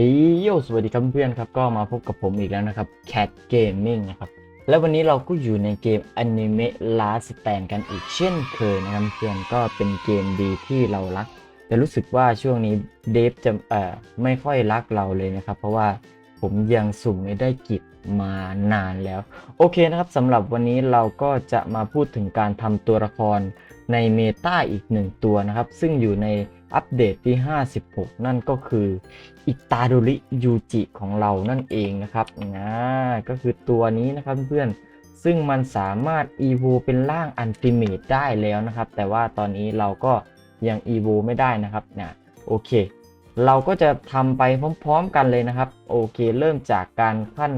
ฮ้ยโยสวัสดีครับเพื่อนครับก็มาพบกับผมอีกแล้วนะครับ Cat Gaming นะครับแล้ววันนี้เราก็อยู่ในเกม Anime Last Stand กันอีกเช่นเคยนะครับเพื่อนก็เป็นเกมดีที่เรารัก แต่รู้สึกว่าช่วงนี้เดฟจะเอ่อไม่ค่อยรักเราเลยนะครับ เพราะว่าผมยังสุ่มไม่ได้กิจมานานแล้ว โอเคนะครับสำหรับวันนี้เราก็จะมาพูดถึงการทำตัวละครในเมตาอีกหนึ่งตัวนะครับ ซึ่งอยู่ใน อัปเดตที่ 56 นั่นก็คืออิตาโดริยูจิของเรานั่นเองนะครับนะก็คือตัวนี้นะครับเพื่อนซึ่งมันสามารถ e v o เป็นร่างอันติเมตได้แล้วนะครับ แต่ว่าตอนนี้เราก็ยัง e v o ไม่ได้นะครับนะโอเค เราก็จะทำไปพร้อมๆกันเลยนะครับ โอเค เริ่มจากการขั้น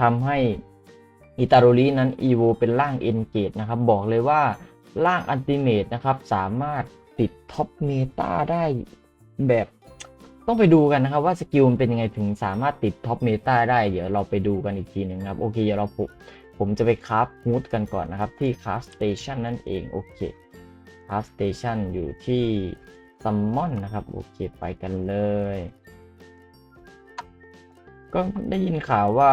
ทำให้อิตาโดรินั้น e v o เป็นร่าง e n g a g e นะครับ บอกเลยว่าร่างอันติเมตนะครับสามารถ ติดท็อปเมตาได้แบบต้องไปดูกันนะครับว่าสกิลมันเป็นยังไงถึงสามารถติดท็อปเมตาได้เดี๋ยวเราไปดูกันอีกทีหนึ่งครับ โอเคเดี๋ยวเราผมผมจะไปคราฟฮูดกันก่อนนะครับ ที่คราฟสเตชันนั่นเอง โอเคคราฟสเตชันอยู่ที่ซัมมอนนะครับ โอเคไปกันเลย ก็ได้ยินข่าวว่า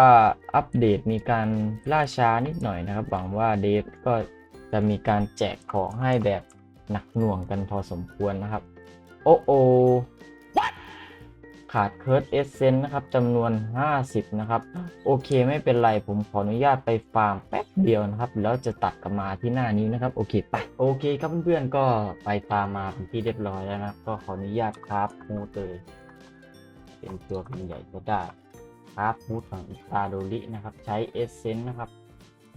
อัปเดตมีการล่าช้านิดหน่อยนะครับ หวังว่าเดฟก็จะมีการแจกของให้แบบ หนักหน่วงกันพอสมควรนะครับ โอ้โอขาดเคิร์ดเอเซนนะครับจำนวน 50 นะครับ โอเคไม่เป็นไรผมขออนุญาตไปฟาร์มแป๊บเดียวนะครับ แล้วจะตัดกลับมาที่หน้านี้นะครับ โอเคไปโอเคครับเพื่อนๆก็ไปฟาร์มมาเป็นที่เรียบร้อยแล้วนะก็ขออนุญาตครับมูเตยเป็นตัวเป็นใหญ่ก็ได้ครับมูดของอิตาโดรินะครับ ใช้เอเซนนะครับ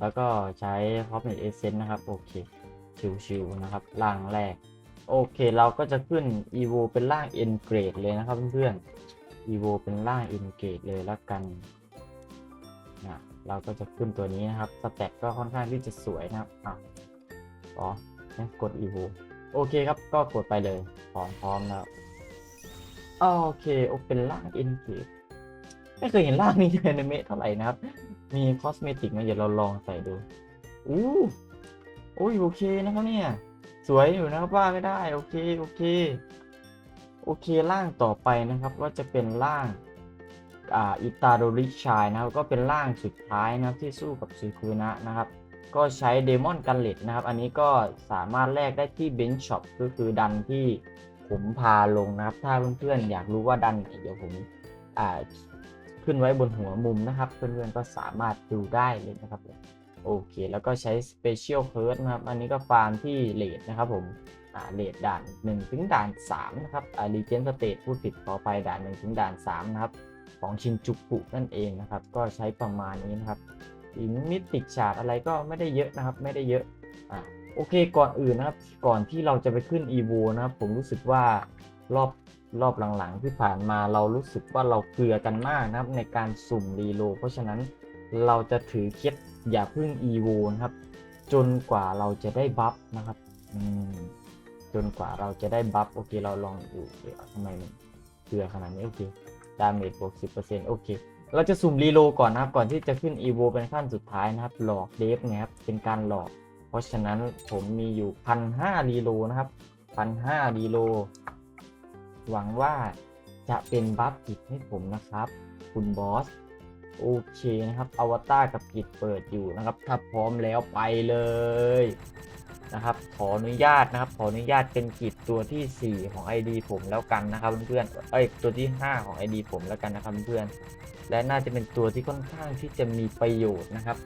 แล้วก็ใช้คอปเนตเอเซนนะครับ โอเค ชิวๆนะครับล่างแรก โอเคเราก็จะขึ้น evo เป็นร่าง n grade เลยนะครับเพื่อนๆ evo เป็นร่าง n grade เลยแล้วกันนะเราก็จะขึ้นตัวนี้นะครับสเต็ปก็ค่อนข้างที่จะสวยนะครับอะอ๋องั้นกด evo โอเคครับก็กดไปเลยพร้อมพร้อมแล้วโอเคโอเป็นร่าง n grade ไม่เคยเห็นร่างนี้ในอนิเมะเท่าไหร่นะครับ มีคอสเมติกไหมเดี๋ยวเราลองใส่ดู อู้ โอ้ยโอเคนะครับเนี่ย สวยอยู่นะครับว่าไม่ได้โอเคโอเคโอเคร่างต่อไปนะครับก็จะเป็นร่างอ่าอิตาโดริชายนะครับก็เป็นร่างสุดท้ายนะครับที่สู้กับซูคุนะนะครับ ก็ใช้เดมอนกันเลตนะครับ อันนี้ก็สามารถแลกได้ที่เบนช็อปก็คือดันที่ผมพาลงนะครับ ถ้าเพื่อนๆอยากรู้ว่าดันไหนเดี๋ยวผมอ่าขึ้นไว้บนหัวมุมนะครับ เพื่อนๆก็สามารถดูได้เลยนะครับ โอเค แล้วก็ใช้ Special c u r s e นะครับ อันนี้ก็ฟาร์มที่เลดนะครับผมอ่าเลดด่าน 1 ถึงด่าน 3 นะครับอ่า Legend State พูดผิดขอไปด่าน 1 ถึงด่าน 3 นะครับ ของชินจุกุนั่นเองนะครับ ก็ใช้ประมาณนี้นะครับอินมิติกฉากอะไรก็ไม่ได้เยอะนะครับ ไม่ได้เยอะอ่าโอเคก่อนอื่นนะครับ ก่อนที่เราจะไปขึ้น EVO นะครับ ผมรู้สึกว่ารอบรอบหลังๆที่ผ่านมาเรารู้สึกว่าเราเกลือกันมากนะครับในการสุ่มรีโลเพราะฉะนั้น เราจะถือเคล็ดอย่าพึ่ง EVO นะครับ จนกว่าเราจะได้บัฟนะครับจนกว่าเราจะได้บัฟโอเคเราลองดูเดี๋ยวทำไมมันเกลือขนาดนี้โอเคดาเมจบวก10%โอเคเราจะสุ่มรีโลก่อนนะครับก่อนที่จะขึ้น EVO เป็นขั้นสุดท้ายนะครับ หลอกเดฟนะครับเป็นการหลอก เพราะฉะนั้นผมมีอยู่พันห้ารีโลนะครับพันห้ารีโลหวังว่าจะเป็นบัฟกิจให้ผมนะครับ คุณบอส โอเคนะครับอวตารกับกิจเปิดอยู่นะครับ ถ้าพร้อมแล้วไปเลยนะครับ ขออนุญาตนะครับ ขออนุญาตเป็นกิจตัวทีสี่4 ของ ID ผมแล้วกันนะครับเพื่อนๆเอ้ยตัวที่ 5 ของ ID ผมแล้วกันนะครับเพื่อนๆและน่าจะเป็นตัวที่ค่อนข้างที่จะมีประโยชน์นะครับ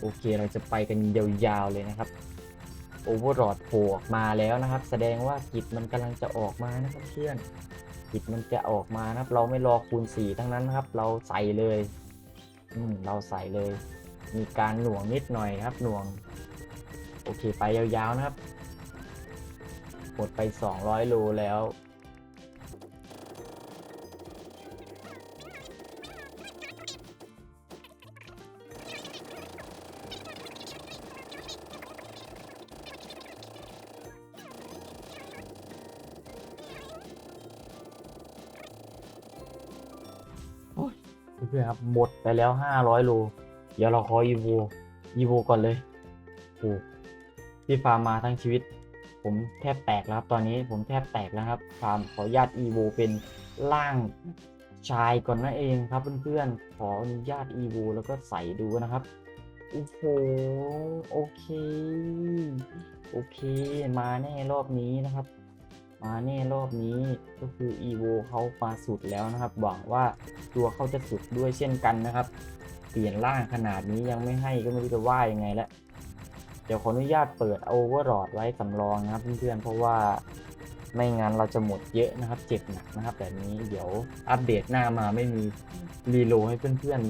โอเคเราจะไปกันยาวๆเลยนะครับโอเวอร์ o อดโผล่ออกมาแล้วนะครับ แสดงว่ากิจมันกำลังจะออกมานะครับเพื่อนกิจมันจะออกมานะครับ เราไม่รอคูณ4ทั้งนั้นนะครับ เราใส่เลย อืมเราใส่เลย มีการหน่วงนิดหน่อยครับหน่วง โอเคไปยาวๆนะครับหมดไป 200โลแล้ว เพื่อนๆครับหมดไปแล้ว500โล เดี๋ยวเราขออีโวอีโวก่อนเลยโอ้ที่ฟาร์มมาทั้งชีวิต ผมแทบแตกแล้วครับตอนนี้ผมแทบแตกแล้วครับฟาร์มขออนุญาตอีโวเป็นล่างชายก่อนนั่นเองครับเพื่อนๆขออนุญาต EVO แล้วก็ใส่ดูนะครับโอ้โหโอเค โอเค มาแน่รอบนี้นะครับ มาแน่รอบนี้ก็คือ EVO เขามาสุดแล้วนะครับหวังว่าตัวเขาจะสุดด้วยเช่นกันนะครับ เปลี่ยนร่างขนาดนี้ยังไม่ให้ก็ไม่รู้จะว่ายังไงแล้วเดี๋ยวขออนุญาตเปิดโอเวอร์ o อดไว้สำรองนะครับเพื่อนๆเพราะว่าไม่งั้นเราจะหมดเยอะนะครับ เจ็บหนักนะครับแบบนี้เดี๋ยวอัปเดตหน้ามาไม่มีรีโลให้เพื่อน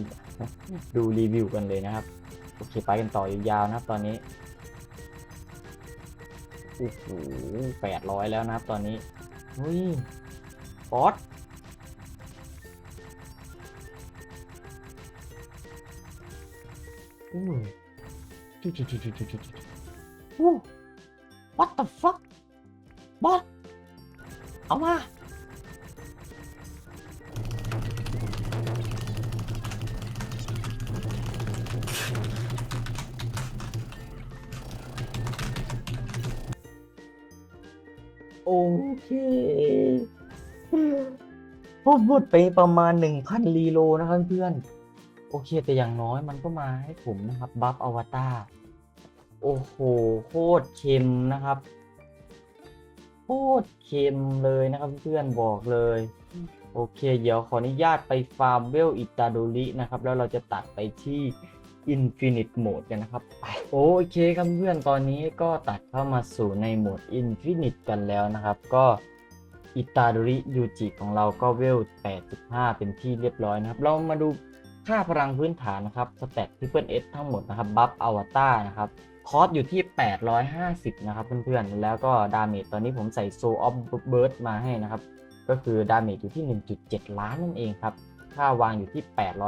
ๆดูรีวิวกันเลยนะครับ โอเคไปกันต่อยาวๆนะครับตอนนี้ อ้โหแปดร้อยแล้วนะครับตอนนี้เฮ้ยบอสอู้จุดจุดจุดจุดจุดจุดอู้ what the fuck บอสเอามา โอเคผมหมดไปประมาณ1,000รีโลนะครับเพื่อน โอเค แต่อย่างน้อยมันก็มาให้ผมนะครับ บัฟอวตารโอ้โห โคตรเค็มนะครับ โคตรเค็มเลยนะครับเพื่อนบอกเลย โอเค เดี๋ยวขออนุญาตไปฟาร์มเวลอิตาโดรินะครับ แล้วเราจะตัดไปที่ Infinite Mode กันนะครับไปโอเคครับเพื่อนตอนนี้ก็ตัดเข้ามาสู่ในโหมด Infinite กันแล้วนะครับ ก็อิตาดริยูจิของเราก็เวล 85 เป็นที่เรียบร้อยนะครับ เรามาดูค่าพลังพื้นฐานนะครับสแตททิปเปิลเอสทั้งหมดนะครับ บัฟอวตารนะครับ คอสอยู่ที่ 850 นะครับเพื่อนๆ แล้วก็ดาเมจตอนนี้ผมใส่โซออฟเบิร์ดมาให้นะครับ ก็คือดาเมจอยู่ที่ 1.7 ล้านนั่นเองครับ ค่าวางอยู่ที่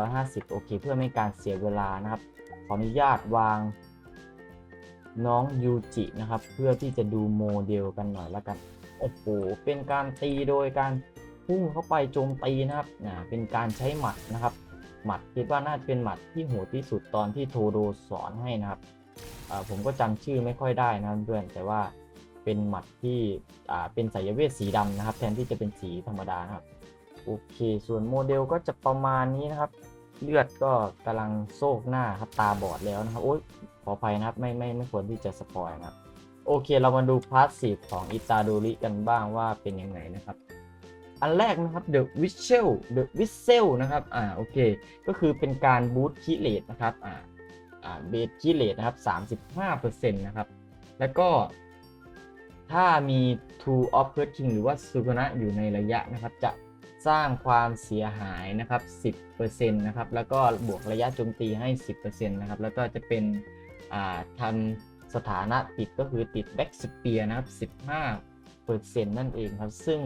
850 โอเค เพื่อไม่การเสียเวลานะครับ ขออนุญาตวางน้องยูจินะครับ เพื่อที่จะดูโมเดลกันหน่อยแล้วกัน โอ้โห เป็นการตีโดยการพุ่งเข้าไปโจมตีนะครับอ่เป็นการใช้หมัดนะครับ หมัดคิดว่าน่าจะเป็นหมัดที่โหดที่สุดตอนที่โทโดสอนให้นะครับ ผมก็จำชื่อไม่ค่อยได้นะเพื่อนแต่ว่าเป็นหมัดที่เป็นสายเวทสีดำนะครับ แทนที่จะเป็นสีธรรมดานะครับ โอเค ส่วนโมเดลก็จะประมาณนี้นะครับ เลือดก็กำลังโซกหน้าครับตาบอดแล้วนะครับ โอ๊ยขออภัยนะครับ ไม่ไม่ไม่ควรที่จะสปอยนะครับ โอเคเรามาดูพาสซีฟของอิตาโดริกันบ้างว่าเป็นยังไงนะครับ อันแรกนะครับ The Whistle The Whistle นะครับ อ่า โอเค ก็คือเป็นการบูตคิเลตนะครับ อ่า อ่า เบสคิเลตนะครับ 35%นะครับ แล้วก็ถ้ามี Two of c u r King หรือว่าสุกนะอยู่ในระยะนะครับ จะ สร้างความเสียหายนะครับ 10%นะครับ แล้วก็บวกระยะโจมตีให้ 10%นะครับ แล้วก็จะเป็นทำสถานะติดก็คือติดแบ็กสเปียนะครับ 15%นั่นเองครับ ซึ่ง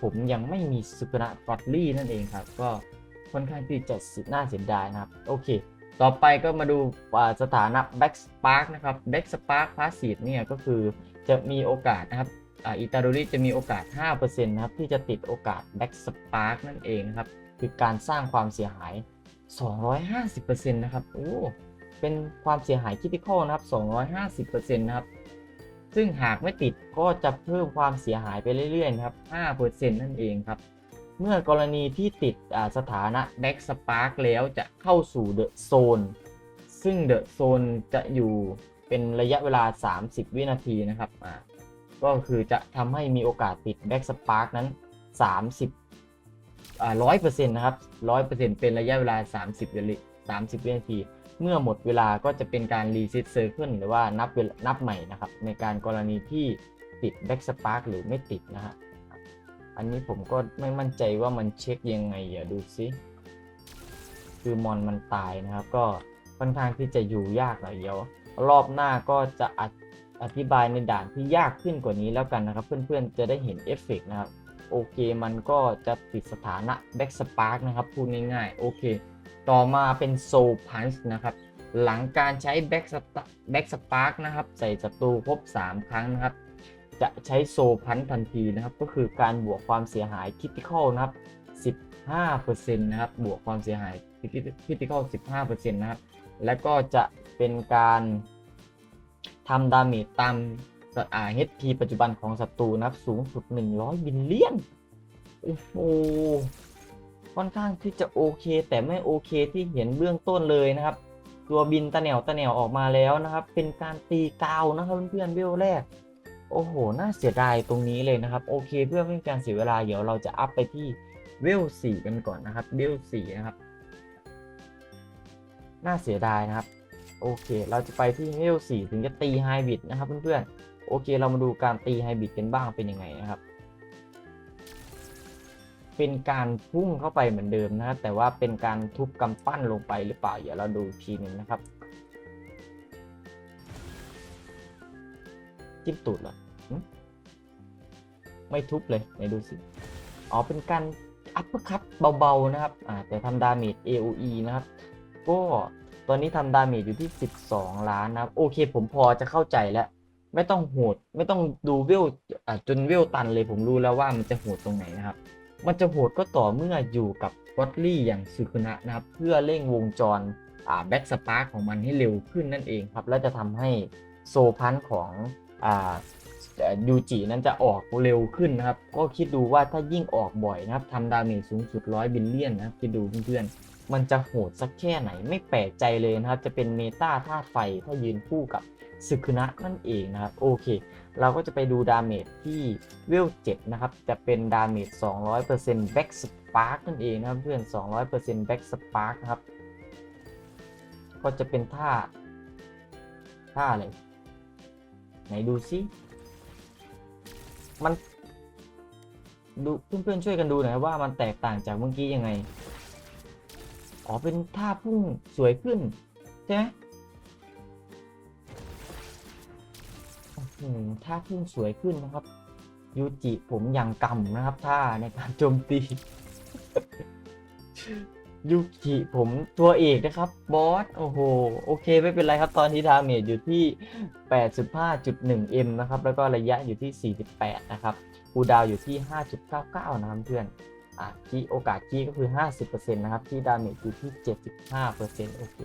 ผมยังไม่มีสุกนะกอดลี่นั่นเองครับ ก็ค่อนข้างที่จะน่าเสียดายนะครับ โอเค ต่อไปก็มาดูสถานะ Back Spark นะครับ Back Spark Passive เนี่ยก็คือจะมีโอกาสนะครับ อ่าอิตาโดริจะมีโอกาส 5%นะครับที่จะติดโอกาส Back Spark นั่นเองนะครับ คือการสร้างความเสียหาย 250%นะครับโอ้เป็นความเสียหายคิ t ิคอลนะครับ 250%นะครับ ซึ่งหากไม่ติดก็จะเพิ่มความเสียหายไปเรื่อยๆนะครับ 5%นั่นเองครับ เมื่อกรณีที่ติดอ่าสถานะ Back Spark แล้วจะเข้าสู่ The Zone ซึ่ง The Zone จะอยู่เป็นระยะเวลา 30 วินาทีนะครับ ก็คือจะทำให้มีโอกาสติด Back Spark นั้น 30อ่า100%นต์นะครับ100%เปอร์เซ็นต์เป็นระยะเวลา 30วิ30วินาที เมื่อหมดเวลาก็จะเป็นการรีเซ็ตเซอร์เคิลหรือว่านับเวลานับใหม่นะครับ ในการกรณีที่ติด Back Spark หรือไม่ติดนะฮะอันนี้ผมก็ไม่มั่นใจว่ามันเช็คยังไงอย่าดูซิคือมอนมันตายนะครับ ก็ค่อนข้างที่จะอยู่ยากหน่อยเดียว รอบหน้าก็จะอธิ อธิบายในด่านที่ยากขึ้นกว่านี้แล้วกันนะครับ เพื่อนๆจะได้เห็นเอฟเฟกต์นะครับ โอเค มันก็จะติดสถานะ Back Spark นะครับ พูดง่ายๆ โอเค ต่อมาเป็น Soul Punch นะครับ หลังการใช้ Back Spark Back Spark นะครับ ใส่ศัตรูครบ 3 ครั้งนะครับ จะใช้โซพันทันทีนะครับ ก็คือการบวกความเสียหายคิ t ิคอลนะครับ15%นะครับ บวกความเสียหายคิ t ิคอล15%นะครับ แล้วก็จะเป็นการ ทำดาเมจตามอ่า HP ปัจจุบันของศัตรูนะครับ สูงสุด 100 บิลเลียน โอ้โห ค่อนข้างที่จะโอเค แต่ไม่โอเคที่เห็นเบื้องต้นเลยนะครับ ตัวบินตะแหนวตะแหนวออกมาแล้วนะครับ เป็นการตีกาวนะครับเพื่อนๆเวลแรก โอ้โห น่าเสียดายตรงนี้เลยนะครับ โอเคเพื่อไม่เป็นการเสียเวลา เดี๋ยวเราจะอัพไปที่เวลสี่กันก่อนนะครับ เวลสี่นะครับ น่าเสียดายนะครับ โอเค เราจะไปที่เวลสี่ถึงจะตีไฮบริดนะครับเพื่อนๆ โอเค เรามาดูการตีไฮบริดกันบ้างเป็นยังไงนะครับ เป็นการพุ่งเข้าไปเหมือนเดิมนะครับ แต่ว่าเป็นการทุบกำปั้นลงไปหรือเปล่า เดี๋ยวเราดูทีหนึ่งนะครับจิ้มตูดเหรอไม่ทุบเลยไหนดูสิ อ๋อ เป็นการอัพเปอร์คัตเบาๆนะครับ อ่า แต่ทำดาเมจ AOE นะครับ ก็ ตอนนี้ทำดาเมจอยู่ที่ 12 ล้านนะครับ โอเค ผมพอจะเข้าใจแล้ว ไม่ต้องโหด ไม่ต้องดูเวลจนเวลตันเลยผมรู้แล้วว่ามันจะโหดตรงไหนนะครับ มันจะโหดก็ต่อเมื่ออยู่กับก็อตลี่อย่างซึคุนะนะครับ เพื่อเร่งวงจรแบ็กสปาร์กของมันให้เร็วขึ้นนั่นเองครับ และจะทำให้โซพันของยูจินั้นจะออกเร็วขึ้นนะครับ ก็คิดดูว่าถ้ายิ่งออกบ่อยนะครับทำดาเมจสูงสุดร้อยบิลเลียนนะครับ คิดดูเพื่อนๆ มันจะโหดสักแค่ไหนไม่แปลกใจเลยนะครับ จะเป็นเมตาธาตุไฟถ้ายืนคู่กับซึคุนะนั่นเองนะครับ โอเค เราก็จะไปดูดาเมจที่เวล7นะครับ จะเป็นดาเมจ 200% back spark นั่นเองนะครับเพื่อน 200% back spark นะครับ ก็จะเป็นท่า ท่าอะไร ไหนดูซิ มัน ดูเพื่อนๆช่วยกันดูหน่อยว่ามันแตกต่างจากเมื่อกี้ยังไง อ๋อ เป็นท่าพุ่งสวยขึ้น ใช่ไหมอืมท่าพุ่งสวยขึ้นนะครับ ยูจิผมอย่างกำนะครับ ท่าในการโจมตี ยูจิผมตัวเอกนะครับ บอส โอ้โห โอเค ไม่เป็นไรครับ ตอนนี้ดาเมจอยู่ที่ 85.1m นะครับ แล้วก็ระยะอยู่ที่ 48 นะครับคูดาวอยู่ที่ 5.99 นะครับเพื่อน อะที่โอกาสที่ก็คือ 50%นะครับ ที่ดาเมจอยู่ที่ 75%โอเค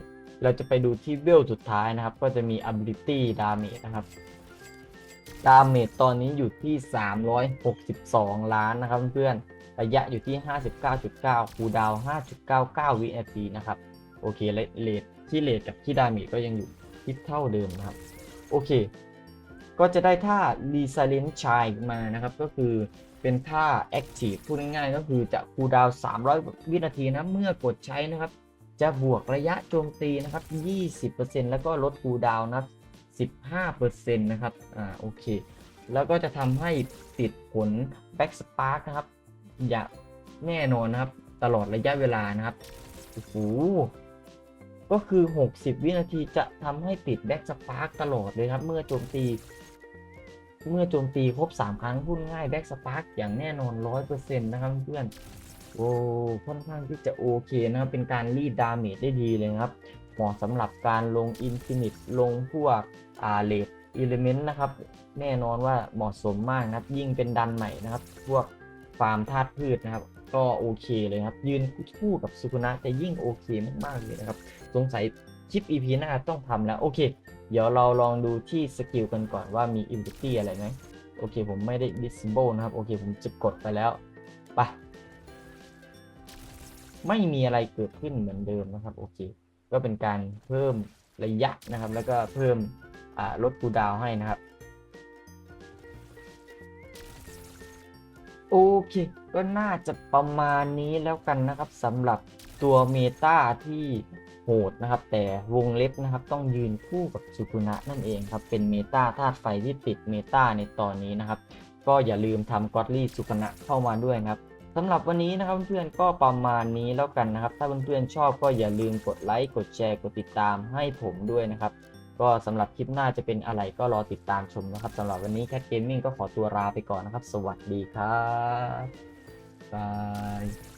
เราจะไปดูที่เวลสุดท้ายนะครับ ก็จะมี ability damage นะครับดาเมจตอนนี้อยู่ที่ 362 ล้านนะครับเพื่อนระยะอยู่ที่ 59.9 คูดาว 5.99 วินาทีนะครับ โอเคและเลทที่เลทกับที่ดาเมจก็ยังอยู่ที่เท่าเดิมนะครับ โอเค ก็จะได้ท่า r e s i l e n t c h i มานะครับ ก็คือ เป็นท่า Active พูดง่ายๆ ก็คือจะคูลดาวน์300 วินาทีนะ เมื่อกดใช้นะครับ จะบวกระยะโจมตีนะครับ 20%แล้วก็ลดคูลดาวน์นะครับ15%นะครับ อ่า โอเค แล้วก็จะทำให้ติดผล Back Spark นะครับ อย่างแน่นอนนะครับ ตลอดระยะเวลานะครับ โอ้โห ก็คือ 60 วินาทีจะทำให้ติด Back Spark ตลอดเลยครับ เมื่อโจมตี เมื่อโจมตีครบ 3 ครั้งพูดง่าย Back Spark อย่างแน่นอน 100%นะครับเพื่อนโอ้ค่อนข้างที่จะโอเคนะครับ เป็นการรีดดาเมจได้ดีเลยครับ เหมาะสำหรับการลงอินฟินิตลงพวกอ่าเลดอิเลเมนต์นะครับ แน่นอนว่าเหมาะสมมากนะครับ ยิ่งเป็นดันใหม่นะครับ พวกฟาร์มธาตุพืชนะครับ ก็โอเคเลยครับ ยืนคู่กับสุคุนะจะยิ่งโอเคมากๆเลยนะครับ สงสัยคลิป EP หน้าต้องทำแล้ว โอเค เดี๋ยวเราลองดูที่สกิลกันก่อนว่ามี i m p u t y อะไรไหมโอเคผมไม่ได้ disable นะครับ โอเคผมจะกดไปแล้วไปไม่มีอะไรเกิดขึ้นเหมือนเดิมนะครับ โอเค ก็เป็นการเพิ่มระยะนะครับ แล้วก็เพิ่มลดคูดาวน์ให้นะครับ โอเค ก็น่าจะประมาณนี้แล้วกันนะครับสำหรับตัวเมตาที่ โหดนะครับ แต่วงเล็บนะครับต้องยืนคู่กับสุกุนะนั่นเองครับ เป็นเมตาธาตุไฟที่ติดเมตาในตอนนี้นะครับ ก็อย่าลืมทำกอดลี่สุกุนะเข้ามาด้วยนะครับสำหรับวันนี้นะครับเพื่อนๆก็ประมาณนี้แล้วกันนะครับ ถ้าเพื่อนๆชอบก็อย่าลืมกดไลค์กดแชร์กดติดตามให้ผมด้วยนะครับ ก็สำหรับคลิปหน้าจะเป็นอะไรก็รอติดตามชมนะครับสำหรับวันนี้แคทเกมมิ่งก็ขอตัวลาไปก่อนนะครับ สวัสดีครับบาย